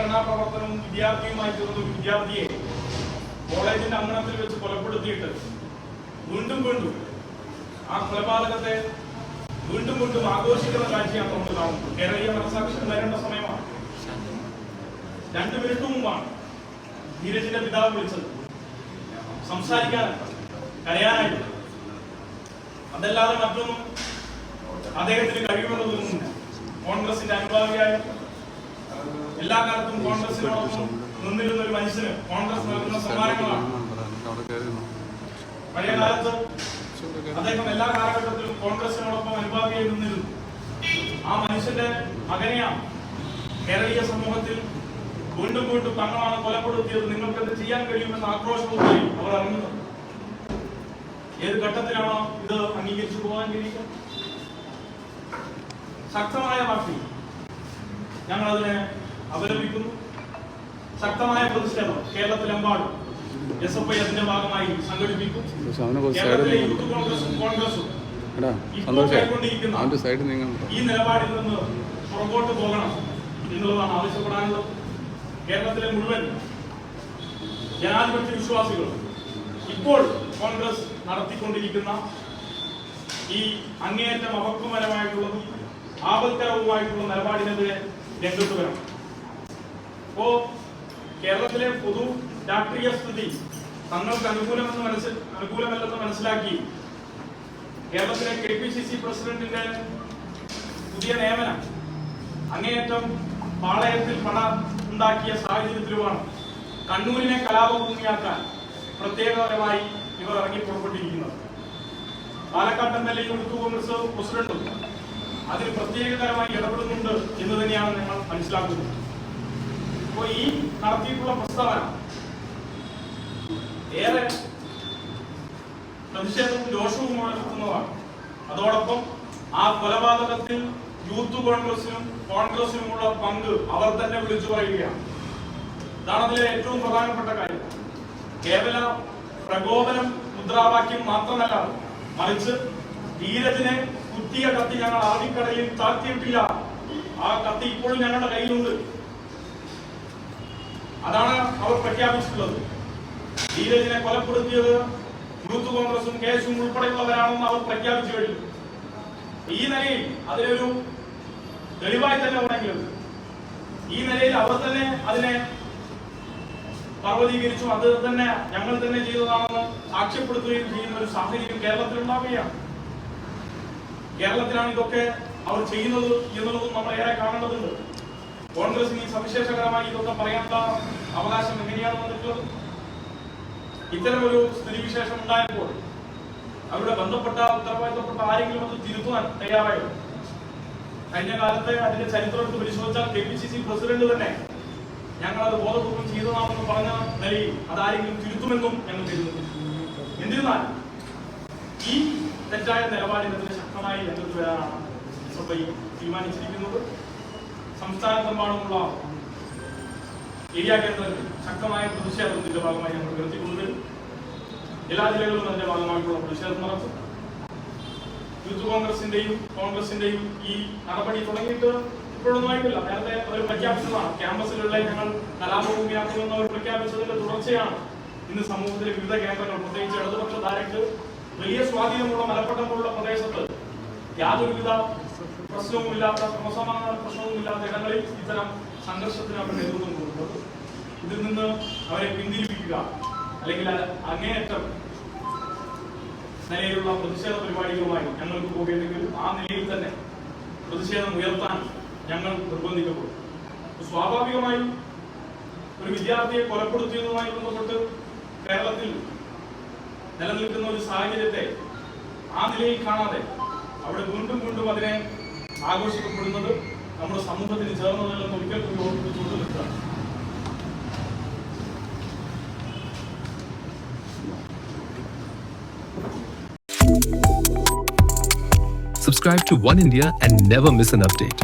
സംഘടനാ പ്രവർത്തനവും വിദ്യാർത്ഥിയുമായി ചേർന്ന വിദ്യാർത്ഥിയെ കോളേജിന്റെ അങ്കണത്തിൽ വെച്ച് കൊലപ്പെടുത്തിയിട്ട് വീണ്ടും വീണ്ടും ആ കൊലപാതകത്തെ വീണ്ടും വീണ്ടും ആഘോഷിക്കുന്ന കാഴ്ചയാണ് നമ്മൾ കാണുന്നത്. കേരളീയ മനസാക്ഷി വരേണ്ട സമയമാണ്. രണ്ടു മിനിറ്റ് മുമ്പാണ് ധീരജിന്റെ പിതാവ് വിളിച്ചത്. സംസാരിക്കാനായിട്ട് കരയാനായിട്ട്. അതല്ലാതെ മറ്റൊന്നും അദ്ദേഹത്തിന് കഴിയുമെന്ന് കോൺഗ്രസിന്റെ അനുഭാവിയായ എല്ലാ കാലത്തും കോൺഗ്രസിനോടൊപ്പം നിന്നിരുന്ന ഒരു മനുഷ്യന് കോൺഗ്രസ് നൽകുന്ന സമ്മാനങ്ങളാണ്. പഴയ കാലത്ത് അദ്ദേഹം എല്ലാ കാലഘട്ടത്തിലും കോൺഗ്രസിനോടൊപ്പം അനുഭാവിയായി നിന്നിരുന്നു. ആ മനുഷ്യന്റെ മകനെയാണ് കേരളീയ സമൂഹത്തിൽ വീണ്ടും വീണ്ടും തങ്ങളാണ് കൊലപ്പെടുത്തിയത്. നിങ്ങൾക്ക് എന്ത് ചെയ്യാൻ കഴിയുമെന്ന ആക്രോശവുമായി അവർ ഇറങ്ങുന്നത് ഏത് ഘട്ടത്തിലാണോ ഇത് അംഗീകരിച്ചു പോകാൻ കഴിയുക ശക്തമായ പാർട്ടി. ഞങ്ങൾ അതിനെ അപലപിക്കുന്നു ശക്തമായ പ്രതിഷേധം കേരളത്തിലെമ്പാടും എസ് എഫ് ഐ അതിന്റെ ഭാഗമായി സംഘടിപ്പിക്കും. കേരളത്തിലെ യൂത്ത് കോൺഗ്രസും ഈ നിലപാടിൽ നിന്ന് പുറകോട്ട് പോകണം എന്നുള്ളതാണ് ആവശ്യപ്പെടാനുള്ളത്. കേരളത്തിലെ മുഴുവൻ ജനാധിപത്യ വിശ്വാസികൾ ഇപ്പോൾ കോൺഗ്രസ് നടത്തിക്കൊണ്ടിരിക്കുന്ന ഈ അങ്ങേയറ്റം അപക്വപരമായിട്ടുള്ളതും ആപത്കരവുമായിട്ടുള്ള നിലപാടിനെതിരെ രംഗത്ത് വരണം. ഇപ്പോ കേരളത്തിലെ പൊതു രാഷ്ട്രീയ സ്ഥിതി തങ്ങൾക്ക് അനുകൂലമെന്ന് മനസ്സിൽ അനുകൂലമല്ലെന്ന് മനസ്സിലാക്കി കേരളത്തിലെ കെ പി സി സി പ്രസിഡന്റിന്റെ പുതിയ നിയമനം അങ്ങേയറ്റം പാളയത്തിൽ പണ ഉണ്ടാക്കിയ സാഹചര്യത്തിലുമാണ്. കണ്ണൂരിനെ കലാപഭൂമിയാക്കാൻ പ്രത്യേകപരമായി ഇവർ ഇറങ്ങി പുറപ്പെട്ടിരിക്കുന്നത് Palakkad M L A youth Congress പ്രസിഡന്റും അതിൽ പ്രത്യേകതരമായി ഇടപെടുന്നുണ്ട് എന്ന് തന്നെയാണ് ഞങ്ങൾ മനസ്സിലാക്കുന്നത്. അപ്പോൾ ഈ നടത്തിയിട്ടുള്ള പ്രസ്താവന ഏറെ പ്രതിഷേധവും രോഷവും ഉണർത്തുന്നതാണ്. അതോടൊപ്പം ആ കൊലപാതകത്തിൽ യൂത്ത് കോൺഗ്രസിനും കോൺഗ്രസിനുമുള്ള പങ്ക് അവർ തന്നെ വിളിച്ചു പറയുകയാണ്. ഇതാണ് അതിലെ ഏറ്റവും പ്രധാനപ്പെട്ട കാര്യം. കേവല പ്രകോപനം മുദ്രാവാക്യം മാത്രമല്ല മറിച്ച് ധീരജിനെ കുത്തിയ കത്തി ഞങ്ങൾ ആദ്യക്കടയിൽ താഴ്ത്തിയിട്ടില്ല. ആ കത്തി ഇപ്പോഴും ഞങ്ങളുടെ കയ്യിലുണ്ട്. അതാണ് അവർ പ്രഖ്യാപിച്ചിട്ടുള്ളത്. ധീരജിനെ കൊലപ്പെടുത്തിയത് യൂത്ത് കോൺഗ്രസും കേസും ഉൾപ്പെടെയുള്ളവരാണെന്ന് അവർ പ്രഖ്യാപിച്ചു കഴിഞ്ഞു. ഈ നിലയിൽ അതിനൊരു തെളിവായി തന്നെ ഉണ്ടെങ്കിലും ഈ നിലയിൽ അവർ തന്നെ അതിനെ പർവതീകരിച്ചു. അത് തന്നെ ഞങ്ങൾ തന്നെ ചെയ്തതാണെന്ന് സാക്ഷ്യപ്പെടുത്തുകയും ചെയ്യുന്ന ഒരു സാഹചര്യം കേരളത്തിൽ ഉണ്ടാവുകയാണ് കേരളത്തിലാണ് ഇതൊക്കെ അവർ ചെയ്യുന്നത് എന്നുള്ളതും നമ്മൾ ഏറെ കാണേണ്ടതുണ്ട്. കോൺഗ്രസിന് സവിശേഷകരമായി ഇതൊക്കെ പറയാനുള്ള അവകാശം എങ്ങനെയാണ് വന്നിട്ടുള്ളത്? ഇത്തരം ഒരു സ്ഥിതിവിശേഷം ഉണ്ടായപ്പോൾ അവരുടെ ബന്ധപ്പെട്ട ഉത്തരവാദിത്തപ്പെട്ട ആരെങ്കിലും അത് തിരുത്തുവാൻ തയ്യാറായോ? കഴിഞ്ഞ കാലത്തെ അതിന്റെ ചരിത്രം എടുത്ത് പരിശോധിച്ചാൽ K P C C president തന്നെ ഞങ്ങൾ അത് ബോധപൂർവം ചെയ്തതാണെന്ന് പറഞ്ഞ നിലയിൽ അതാരെങ്കിലും തിരുത്തുമെന്നും ഞങ്ങൾ കരുതുന്നു. എന്നിരുന്നാൽ ഈ തെറ്റായ നിലപാടിനെതിരെ ശക്തമായി രംഗത്ത് വരാനാണ് തീരുമാനിച്ചിരിക്കുന്നത്. സംസ്ഥാനത്തെമ്പാടുമുള്ള ഏരിയ കേന്ദ്രത്തിൽ ശക്തമായ പ്രതിഷേധത്തിന്റെ ഭാഗമായി ഞങ്ങൾ ഉയർത്തിക്കൊണ്ടുവരും എല്ലാ ജില്ലകളിലും അതിന്റെ ഭാഗമായിട്ടുള്ള പ്രതിഷേധം നടത്തും യൂത്ത് കോൺഗ്രസിന്റെയും കോൺഗ്രസിന്റെയും ഈ നടപടി തുടങ്ങിയിട്ട് ഇപ്പോഴൊന്നും ആയിട്ടില്ല. നേരത്തെ അവർ പ്രഖ്യാപിച്ചതാണ്. ക്യാമ്പസിലുള്ള ഞങ്ങൾ കലാപഭൂമിയാക്കുമെന്ന് അവർ പ്രഖ്യാപിച്ചതിന്റെ തുടർച്ചയാണ് ഇന്ന് സമൂഹത്തിലെ വിവിധ കേന്ദ്രങ്ങൾ പ്രത്യേകിച്ച് ഇടതുപക്ഷ ധാരക്ക് വലിയ സ്വാധീനമുള്ള മലപ്പുറം പോലുള്ള പ്രദേശത്ത് യാതൊരുവിധ പ്രശ്നവുമില്ലാത്ത ക്രമസമാധാന പ്രശ്നവുമില്ലാത്ത ഇടങ്ങളിൽ ഇത്തരം സംഘർഷത്തിന് അവർ നേതൃത്വം കൊടുക്കുന്നത് ഇതിൽ നിന്ന് അവരെ പിന്തിരിപ്പിക്കുക അല്ലെങ്കിൽ അങ്ങേയറ്റം നിലയിലുള്ള പ്രതിഷേധ പരിപാടികളുമായി ഞങ്ങൾക്ക് പോകേണ്ടി വരും ആ നിലയിൽ തന്നെ പ്രതിഷേധം ഉയർത്താൻ ഞങ്ങൾ നിർബന്ധിക്കപ്പെടും. സ്വാഭാവികമായും ഒരു വിദ്യാർത്ഥിയെ കൊലപ്പെടുത്തിയതുമായി ബന്ധപ്പെട്ട് കേരളത്തിൽ നിലനിൽക്കുന്ന ഒരു സാഹചര്യത്തെ ആ നിലയിൽ കാണാതെ അവിടെ വീണ്ടും വീണ്ടും അതിനെ ആഘോഷിക്കപ്പെടുന്നത് നമ്മുടെ സമൂഹത്തിന് ചേർന്നതല്ലെന്ന് ഒരിക്കൽ കൂടി ഓർമ്മിപ്പിച്ചുകൊണ്ട് നിൽക്കുകയാണ് Subscribe to One India and never miss an update.